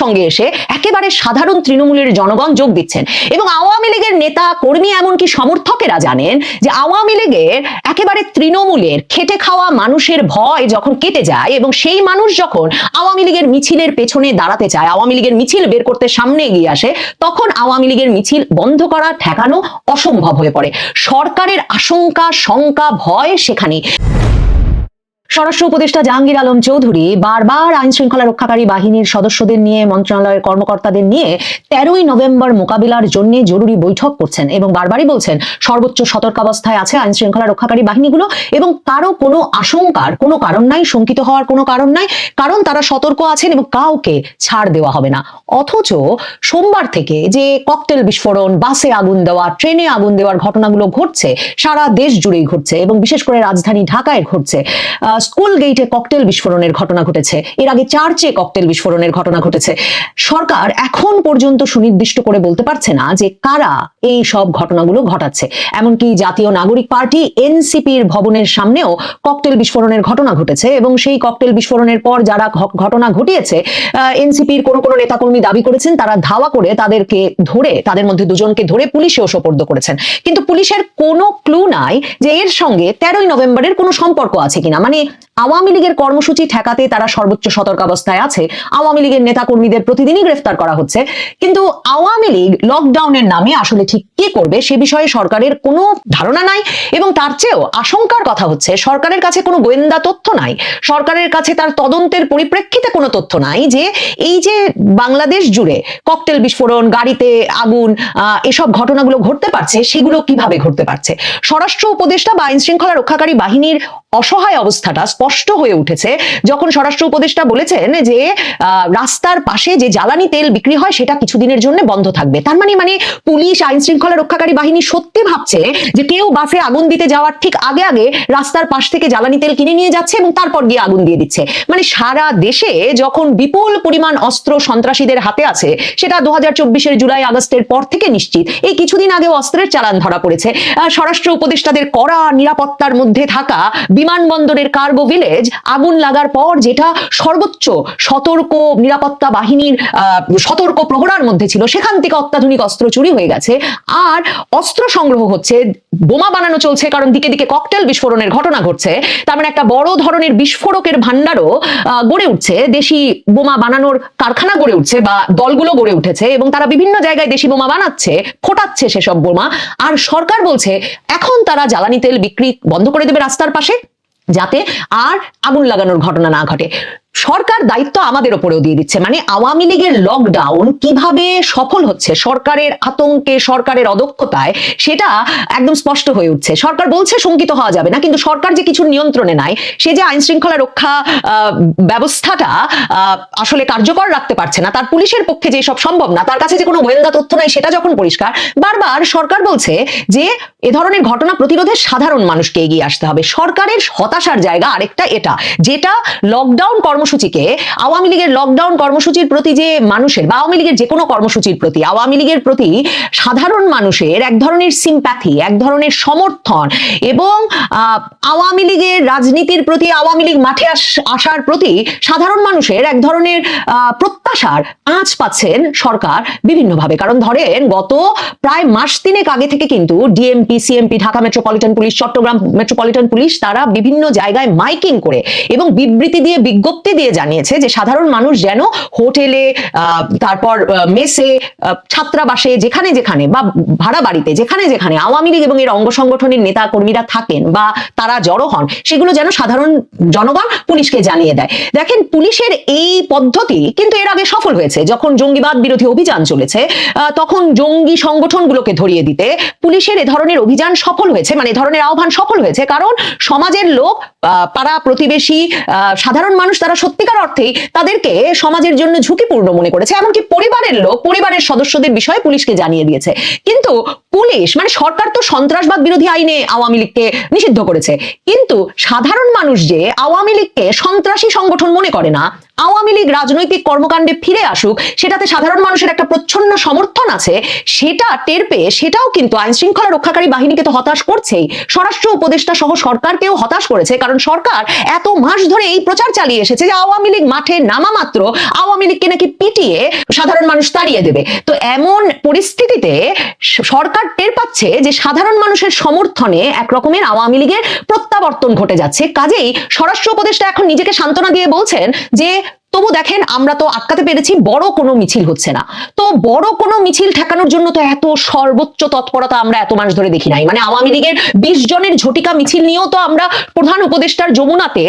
সঙ্গে এসে একেবারে সাধারণ তৃণমূলের জনগণ যোগ দিচ্ছেন। এবং আওয়ামী লীগের নেতা, কর্মী এমনকি সমর্থকেরা জানেন যে আওয়ামী লীগের একেবারে তৃণমূলের খেটে খাওয়া মানুষের ভয় যখন কেটে যায় এবং সেই মানুষ যখন আওয়ামী লীগের মিছিলের পেছনে দাঁড়াতে চায়, আওয়ামী লীগের মিছিল বের করতে সামনে এগিয়ে আসে, তখন আওয়ামী লীগের মিছিল বন্ধ করা, ঠেকানো অসম্ভব হয়ে পড়ে। সরকারের আশঙ্কা, শঙ্কা, ভয় সেখানে স্বরাষ্ট্র উপদেষ্টা জাহাঙ্গীর আলম চৌধুরী বারবার আইন শৃঙ্খলা রক্ষাকারী বাহিনীর সদস্যদের নিয়ে, মন্ত্রণালয়ের কর্মকর্তাদের নিয়ে তেরোই নভেম্বর মোকাবিলার জন্য জরুরি বৈঠক করছেন এবং বারবারই বলছেন, সর্বোচ্চ সতর্কাবস্থায় আছে আইন শৃঙ্খলা রক্ষাকারী বাহিনীগুলো এবং কারও কোনো আশঙ্কার কোনো কারণ নাই, শঙ্কিত হওয়ার কোনো কারণ নাই, কারণ তারা সতর্ক আছেন এবং কাউকে ছাড় দেওয়া হবে না। অথচ সোমবার থেকে যে ককটেল বিস্ফোরণ, বাসে আগুন দেওয়া, ট্রেনে আগুন দেওয়ার ঘটনাগুলো ঘটছে, সারা দেশ জুড়েই ঘটছে এবং বিশেষ করে রাজধানী ঢাকায় ঘটছে। স্কুল গেইটে ককটেল বিস্ফোরণের ঘটনা ঘটেছে। এর আগে চার্চে ককটেল বিস্ফোরণের ঘটনা ঘটেছে। সরকার এখন পর্যন্ত সুনির্দিষ্ট করে বলতে পারছে না যে কারা এই সব ঘটনাগুলো ঘটাচ্ছে। এমনকি জাতীয় নাগরিক পার্টি এনসিপির ভবনের সামনেও ককটেল বিস্ফোরণের ঘটনা ঘটেছে এবং সেই ককটেল বিস্ফোরণের পর যারা ঘটনা ঘটিয়েছে এনসিপির কোনো কোনো নেতাকর্মী দাবি করেছেন, তারা ধাওয়া করে তাদেরকে ধরে, তাদের মধ্যে দুজনকে ধরে পুলিশেও সোপর্দ করেছেন। কিন্তু পুলিশের কোনো ক্লু নাই যে এর সঙ্গে তেরোই নভেম্বরের কোনো সম্পর্ক আছে কিনা। মানে journée. আওয়ামী লীগের কর্মসূচি ঠেকাতে তারা সর্বোচ্চ সতর্কাবস্থায় আছে। আওয়ামী লীগের নেতাকর্মীদের প্রতিদিনই গ্রেফতার করা হচ্ছে। কিন্তু আওয়ামী লীগ লকডাউনের নামে আসলে ঠিক কি করবে সে বিষয়ে সরকারের কোনো ধারণা নাই এবং তার চেয়েও আশঙ্কার কথা হচ্ছে, সরকারের কাছে কোনো গোয়েন্দা তথ্য নাই। সরকারের কাছে তার তদন্তের পরিপ্রেক্ষিতে কোনো তথ্য নাই যে এই যে বাংলাদেশ জুড়ে ককটেল বিস্ফোরণ, গাড়িতে আগুন এসব ঘটনাগুলো ঘটতে পারছে, সেগুলো কীভাবে ঘটতে পারছে? স্বরাষ্ট্র উপদেষ্টা বা আইন শৃঙ্খলা রক্ষাকারী বাহিনীর অসহায় অবস্থাটা স্পষ্ট হয়ে উঠেছে যখন স্বরাষ্ট্র উপদেষ্টা বলেছেন যে রাস্তার পাশে যে জ্বালানি তেল বিক্রি হয় সেটা কিছুদিনের জন্য বন্ধ থাকবে। তার মানে মানে পুলিশ আইন শৃঙ্খলা রক্ষাকারী বাহিনী সত্যি ভাবছে যে কেউ বাসে আগুন দিতে যাওয়ার ঠিক আগে আগে রাস্তার পাশ থেকে জ্বালানি তেল কিনে নিয়ে যাচ্ছে এবং তারপর গিয়ে আগুন দিয়ে দিচ্ছে। মানে সারা দেশে যখন বিপুল পরিমাণ অস্ত্র সন্ত্রাসীদের হাতে আছে, সেটা দু হাজার জুলাই আগস্টের পর থেকে নিশ্চিত। এই কিছুদিন আগে অস্ত্রের চালান ধরা পড়েছে। স্বরাষ্ট্র উপদেষ্টাদের কড়া নিরাপত্তার মধ্যে থাকা বিমানবন্দরের কার্গো ভিলেজ আগুন লাগার পর যেটা সর্বোচ্চ সতর্ক নিরাপত্তা বাহিনীর সতর্ক প্রহরার মধ্যে ছিল, সেখান থেকে অত্যাধুনিক অস্ত্র চুরি হয়ে গেছে। আর অস্ত্র সংগ্রহ হচ্ছে, বোমা বানানো চলছে, কারণ দিকে দিকে ককটেল বিস্ফোরণের ঘটনা ঘটছে। তার মানে একটা বড় ধরনের বিস্ফোরকের ভান্ডারও গড়ে উঠছে। দেশি বোমা বানানোর কারখানা গড়ে উঠছে বা দলগুলো গড়ে উঠেছে এবং তারা বিভিন্ন জায়গায় দেশি বোমা বানাচ্ছে ফোটাচ্ছে সেসব বোমা। আর সরকার বলছে, এখন তারা জ্বালানি তেল বিক্রি বন্ধ করে দেবে রাস্তার পাশে। যাতে আর আগুন লাগানোর ঘটনা না ঘটে। সরকার দায়িত্ব আমাদের ওপরেও দিয়ে দিচ্ছে। মানে আওয়ামী লীগের লকডাউন কীভাবে সফল হচ্ছে, সরকারের আতঙ্কে, সরকারের অদক্ষতায়, সেটা একদম স্পষ্ট হয়ে উঠছে। সরকার বলছে শঙ্কিত হওয়া যাবে না, কিন্তু সরকার যে কিছু নিয়ন্ত্রণে নাই, সে যে আইন শৃঙ্খলা রক্ষা ব্যবস্থাটা আসলে কার্যকর রাখতে পারছে না, তার পুলিশের পক্ষে যে সব সম্ভব না, তার কাছে যে কোনো গোয়েন্দা তথ্য নাই, সেটা যখন পরিষ্কার, বারবার সরকার বলছে যে এ ধরনের ঘটনা প্রতিরোধে সাধারণ মানুষকে এগিয়ে আসতে হবে। সরকারের হতাশার জায়গা আরেকটা এটা, যেটা লকডাউন কর্মসূচিকে আওয়ামী লীগের লকডাউন কর্মসূচির প্রতি যে মানুষের বা আওয়ামী লীগের যে কোনো কর্মসূচির প্রতি, আওয়ামী লীগের প্রতি সাধারণ মানুষের এক ধরনের সিম্প্যাথি এক ধরনের সমর্থন এবং আওয়ামী লীগের রাজনীতির প্রতি, আওয়ামী লীগ মাঠে আসার প্রতি সাধারণ মানুষের এক ধরনের প্রত্যাশার আঁচ পাচ্ছেন সরকার বিভিন্নভাবে। কারণ ধরেন, গত প্রায় মাস তিনেক আগে থেকে কিন্তু DMP, CMP, Dhaka metropolitan police, Chittagong metropolitan police তারা বিভিন্ন জায়গায় মাইকিং করে এবং বিবৃতি দিয়ে বিজ্ঞপ্তি দিয়ে জানিয়েছে যে সাধারণ মানুষ যেন হোটেলে তারপর মেসে ছাত্রাবাসে, যেখানে যেখানে বা ভাড়া বাড়িতে, যেখানে যেখানে আওয়ামী লীগ এবং এর অঙ্গ সংগঠনের নেতা কর্মীরা থাকেন বা তারা জড়ো হন, সেগুলো যেন সাধারণ জনগণ পুলিশকে জানিয়ে দেয়। দেখেন, পুলিশের এই পদ্ধতি কিন্তু এর আগে সফল হয়েছে। যখন জঙ্গিবাদ বিরোধী অভিযান চলেছে তখন জঙ্গি সংগঠনগুলোকে ধরিয়ে দিতে পুলিশের এ ধরনের অভিযান সফল হয়েছে মানে এ ধরনের আহ্বান সফল হয়েছে। কারণ সমাজের লোক পাড়া প্রতিবেশী সাধারণ মানুষ তারা সত্যিকার অর্থেই তাদেরকে সমাজের জন্য ঝুঁকিপূর্ণ মনে করেছে, এমনকি পরিবারের লোক, পরিবারের সদস্যদের বিষয়ে পুলিশকে জানিয়ে দিয়েছে। কিন্তু পুলিশ মানে সরকার তো সন্ত্রাসবাদ বিরোধী আইনে আওয়ামী লীগকে নিষিদ্ধ করেছে। কিন্তু সাধারণ মানুষ যে আওয়ামী লীগকে সন্ত্রাসী সংগঠন মনে করে না আওয়ামী লীগ রাজনৈতিক কর্মকাণ্ডে ফিরে আসুক, সেটাতে সাধারণ মানুষের একটা প্রচ্ছন্ন সমর্থন আছে, সেটা টের পেয়ে সেটাও কিন্তু আইন শৃঙ্খলা রক্ষাকারী বাহিনীকে তো হতাশ করছেই। স্বরাষ্ট্র উপদেষ্টা সহ সরকারকেও হতাশ করেছে, কারণ সরকার এত মাস ধরে এই প্রচার চালিয়ে এসেছে যে আওয়ামী লীগ মাঠে নামা মাত্র আওয়ামী লীগকে নাকি পিটিয়ে সাধারণ মানুষ তাড়িয়ে দেবে। তো এমন পরিস্থিতিতে সরকার টের পাচ্ছে যে সাধারণ মানুষের সমর্থনে এক রকমের আওয়ামী লীগের প্রত্যাবর্তন ঘটে যাচ্ছে। কাজেই স্বরাষ্ট্র উপদেষ্টা এখন নিজেকে সান্ত্বনা দিয়ে বলছেন যে তবু দেখেন, আমরা তো আটকাতে পেরেছি, বড় কোনো মিছিল হচ্ছে না। তো বড় কোনো মিছিল ঠেকানোর জন্য তো এত সর্বোচ্চ তৎপরতা আমরা এত মাস ধরে দেখি নাই। মানে আওয়ামী লীগের বিশ জনের ঝটিকা মিছিল নিয়েও তো আমরা প্রধান উপদেষ্টার যমুনাতে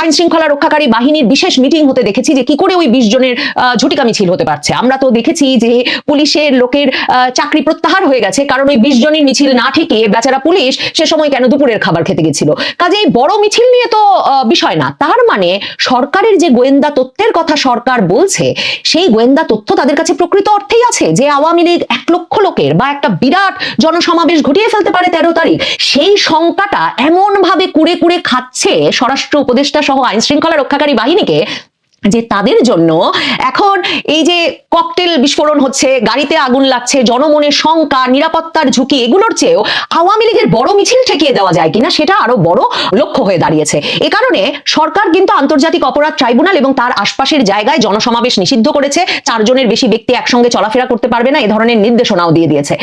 আইন শৃঙ্খলা রক্ষাকারী বাহিনীর বিশেষ মিটিং হতে দেখেছি যে কি করে ওই বিশ জনের ঝটিকা মিছিল হতে পারছে। আমরা তো দেখেছি যে পুলিশের লোকের চাকরি প্রত্যাহার হয়ে গেছে, কারণ ওই বিশ জনের মিছিল না ঠেকে বেচারা পুলিশ সে সময় কেন দুপুরের খাবার খেতে গেছিল? কাজেই বড় মিছিল নিয়ে তো বিষয় না। তার মানে সরকারের যে গোয়েন্দা তথ্যের কথা সরকার বলছে, সেই গোয়েন্দা তথ্য তাদের কাছে প্রকৃত অর্থেই আছে যে আওয়ামী লীগ এক লক্ষ লোকের বা একটা বিরাট জনসমাবেশ ঘটিয়ে ফেলতে পারে তেরো তারিখ। সেই শঙ্কাটা এমন ভাবে কুড়ে কুড়ে খাচ্ছে স্বরাষ্ট্র উপদেষ্টা সহ আইন শৃঙ্খলা রক্ষাকারী বাহিনীকে যে তাদের জন্য এখন এই যে ককটেল বিস্ফোরণ হচ্ছে, গাড়িতে আগুন লাগছে জনমনের শঙ্কা, নিরাপত্তার ঝুঁকি, এগুলোর চেয়েও আওয়ামী লীগের বড় মিছিল ঠেকিয়ে দেওয়া যায় কিনা সেটা আরও বড় লক্ষ্য হয়ে দাঁড়িয়েছে। এ কারণে সরকার কিন্তু আন্তর্জাতিক অপরাধ ট্রাইব্যুনাল এবং তার আশপাশের জায়গায় জনসমাবেশ নিষিদ্ধ করেছে। চারজনের বেশি ব্যক্তি একসঙ্গে চলাফেরা করতে পারবে না, এ ধরনের নির্দেশনাও দিয়ে দিয়েছে।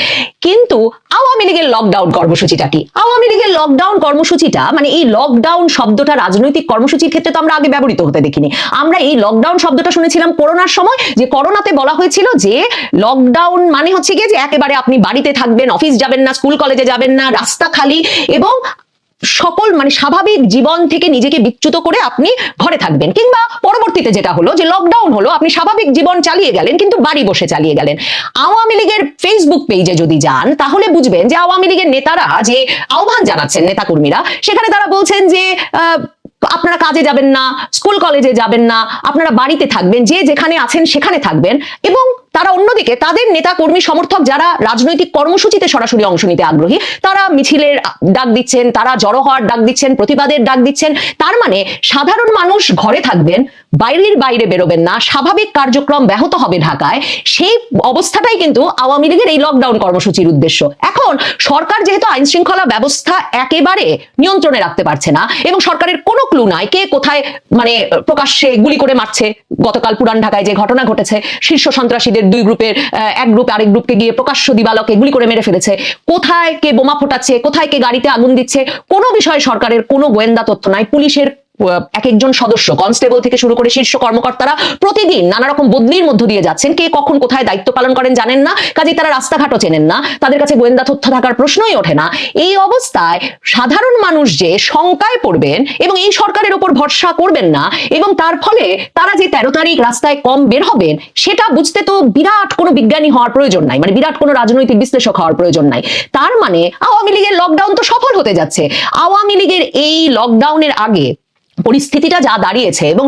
কিন্তু আওয়ামী লীগের লকডাউন কর্মসূচিটা কি? আওয়ামী লীগের লকডাউন কর্মসূচিটা মানে এই লকডাউন শব্দটা রাজনৈতিক কর্মসূচির ক্ষেত্রে তো আমরা আগে ব্যবহৃত হতে দেখিনি। আমরা এই লকডাউন শব্দটা শুনেছিলাম করোনার সময়, যে করোনাতে বলা হয়েছিল যে লকডাউন মানে হচ্ছে গিয়ে যে একেবারে আপনি বাড়িতে থাকবেন অফিস যাবেন না স্কুল কলেজে যাবেন না, রাস্তা খালি এবং সকল মানে স্বাভাবিক জীবন থেকে নিজেকে বিচ্যুত করে আপনি ঘরে থাকবেন। কিংবা পরবর্তীতে যেটা হলো যে লকডাউন হলো, আপনি স্বাভাবিক জীবন চালিয়ে গেলেন, কিন্তু বাড়ি বসে চালিয়ে গেলেন। আওয়ামী লীগের ফেসবুক পেজে যদি যান, তাহলে বুঝবেন যে আওয়ামী লীগের নেতারা, যে আহ্বান জানাচ্ছেন নেতাকর্মীরা, সেখানে তারা বলছেন যে আপনারা কাজে যাবেন না স্কুল কলেজে যাবেন না, আপনারা বাড়িতে থাকবেন, যে যেখানে আছেন সেখানে থাকবেন এবং তারা অন্যদিকে তাদের নেতা কর্মী সমর্থক যারা রাজনৈতিক কর্মসূচিতে সরাসরি অংশ নিতে আগ্রহী, তারা মিছিলের ডাক দিচ্ছেন, তারা জড়ো হওয়ার ডাক দিচ্ছেন, প্রতিবাদের ডাক দিচ্ছেন, তার মানে সাধারণ মানুষ ঘরে থাকবেন বাইরের বাইরে বেরোবেন না, স্বাভাবিক কার্যক্রম ব্যাহত হবে ঢাকায়। সেই অবস্থাটাই কিন্তু আওয়ামী লীগের এই লকডাউন কর্মসূচির উদ্দেশ্য। এখন সরকার যেহেতু আইন শৃঙ্খলা ব্যবস্থা একেবারে নিয়ন্ত্রণে রাখতে পারছে না এবং সরকারের কোনো ক্লু নাই কে কোথায় মানে প্রকাশ্যে গুলি করে মারছে, গতকাল পুরান ঢাকায় যে ঘটনা ঘটেছে, শীর্ষ সন্ত্রাসীদের দুই গ্রুপের এক গ্রুপ আরেক গ্রুপকে গিয়ে প্রকাশ্য দিবালকে গুলি করে মেরে ফেলেছে। কোথায় কে বোমা ফোটাচ্ছে, কোথায় কে গাড়িতে আগুন দিচ্ছে, কোনো বিষয়ে সরকারের কোনো গোয়েন্দা তথ্য নাই, পুলিশের এক একজন সদস্য কনস্টেবল থেকে শুরু করে শীর্ষ কর্মকর্তারা প্রতিদিন নানা রকম বদলির মধ্য দিয়ে যাচ্ছেন। কে কখন কোথায় দায়িত্ব পালন করেন জানেন না। কাজেই তারা রাস্তাঘাটও চেনেন না। তাদের কাছে গোয়েন্দা তথ্য থাকার প্রশ্নই ওঠে না। এই অবস্থায় সাধারণ মানুষ যে শঙ্কায় পড়বেন এবং এই সরকারের উপর ভরসা করবেন না এবং তার ফলে তারা যে তেরো তারিখ রাস্তায় কম বের হবেন, সেটা বুঝতে তো বিরাট কোনো বিজ্ঞানী হওয়ার প্রয়োজন নাই। মানে বিরাট কোনো রাজনৈতিক বিশ্লেষক হওয়ার প্রয়োজন নাই। তার মানে আওয়ামী লীগের লকডাউন তো সফল হতে যাচ্ছে। আওয়ামী লীগের এই লকডাউনের আগে পরিস্থিতিটা যা দাঁড়িয়েছে এবং